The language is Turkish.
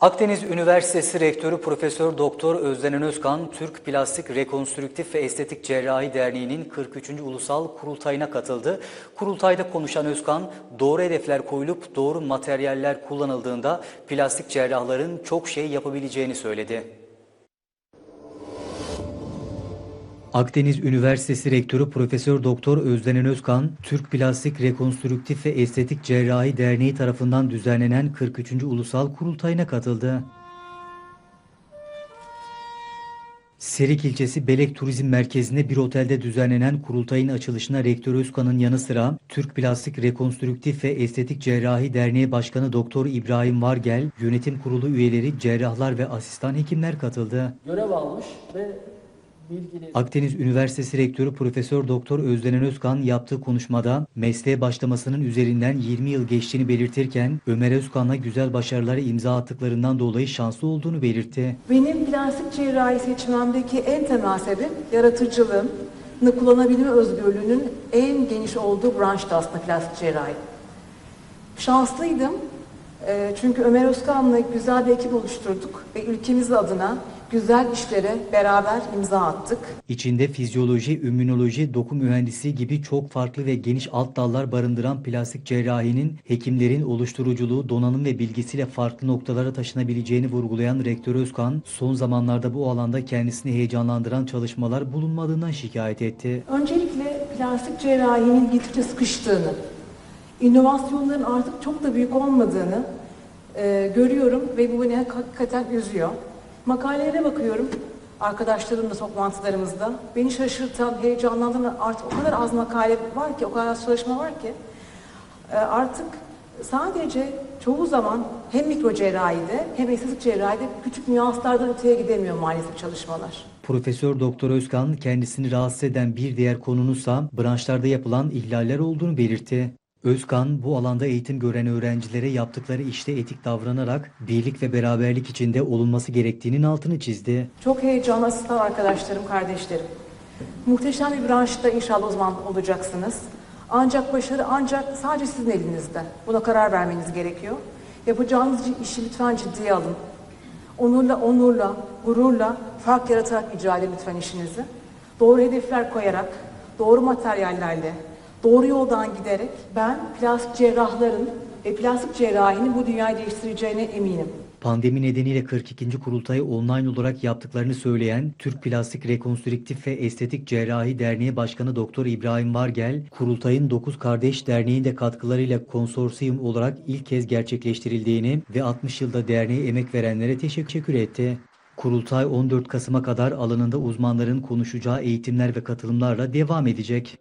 Akdeniz Üniversitesi Rektörü Profesör Doktor Özden Özkan, Türk Plastik Rekonstrüktif ve Estetik Cerrahi Derneği'nin 43. Ulusal Kurultayına katıldı. Kurultayda konuşan Özkan, doğru hedefler koyulup doğru materyaller kullanıldığında plastik cerrahların çok şey yapabileceğini söyledi. Akdeniz Üniversitesi Rektörü Profesör Doktor Özden Özkan, Türk Plastik Rekonstrüktif ve Estetik Cerrahi Derneği tarafından düzenlenen 43. Ulusal Kurultayına katıldı. Serik ilçesi Belek Turizm Merkezi'nde bir otelde düzenlenen kurultayın açılışına Rektör Özkan'ın yanı sıra Türk Plastik Rekonstrüktif ve Estetik Cerrahi Derneği Başkanı Doktor İbrahim Vargel, yönetim kurulu üyeleri, cerrahlar ve asistan hekimler katıldı. görev almış ve Akdeniz Üniversitesi Rektörü Profesör Doktor Özden Özkan yaptığı konuşmada mesleğe başlamasının üzerinden 20 yıl geçtiğini belirtirken Ömer Özkan'la güzel başarılara imza attıklarından dolayı şanslı olduğunu belirtti. Benim plastik cerrahi seçmemdeki en temel sebep yaratıcılığım, kullanabilme özgürlüğünün en geniş olduğu branştı aslında plastik cerrahi. Şanslıydım çünkü Ömer Özkan'la güzel bir ekip oluşturduk ve ülkemiz adına güzel işlere beraber imza attık. İçinde fizyoloji, immünoloji, doku mühendisliği gibi çok farklı ve geniş alt dallar barındıran plastik cerrahinin hekimlerin oluşturuculuğu, donanım ve bilgisiyle farklı noktalara taşınabileceğini vurgulayan Rektör Özkan, son zamanlarda bu alanda kendisini heyecanlandıran çalışmalar bulunmadığından şikayet etti. Öncelikle plastik cerrahinin gittikçe sıkıştığını, inovasyonların artık çok da büyük olmadığını e, görüyorum ve bu beni hakikaten üzüyor. Makalelere bakıyorum arkadaşlarımla toplantılarımızda. Beni şaşırtan, heyecanlandıran artık o kadar az makale var ki, o kadar az çalışma var ki e, artık sadece çoğu zaman hem mikro cerrahide hem estetik cerrahide küçük nüanslardan öteye gidemiyor maalesef çalışmalar. Profesör Doktor Özkan kendisini rahatsız eden bir diğer konununsa branşlarda yapılan ihlaller olduğunu belirtti. Özkan bu alanda eğitim gören öğrencilere yaptıkları işte etik davranarak birlik ve beraberlik içinde olunması gerektiğinin altını çizdi. Çok heyecanlı asistan arkadaşlarım, kardeşlerim. Muhteşem bir branşta inşallah uzman olacaksınız. Ancak başarı ancak sadece sizin elinizde. Buna karar vermeniz gerekiyor. Yapacağınız işi lütfen ciddiye alın. Onurla, onurla, gururla, fark yaratarak icra edin lütfen işinizi. Doğru hedefler koyarak, doğru materyallerle, doğru yoldan giderek ben plastik cerrahların ve plastik cerrahinin bu dünyayı değiştireceğine eminim. Pandemi nedeniyle 42. kurultayı online olarak yaptıklarını söyleyen Türk Plastik Rekonstrüktif ve Estetik Cerrahi Derneği Başkanı Doktor İbrahim Vargel, kurultayın 9 kardeş derneğin de katkılarıyla konsorsiyum olarak ilk kez gerçekleştirildiğini ve 60 yılda derneğe emek verenlere teşekkür etti. Kurultay 14 Kasım'a kadar alanında uzmanların konuşacağı eğitimler ve katılımlarla devam edecek.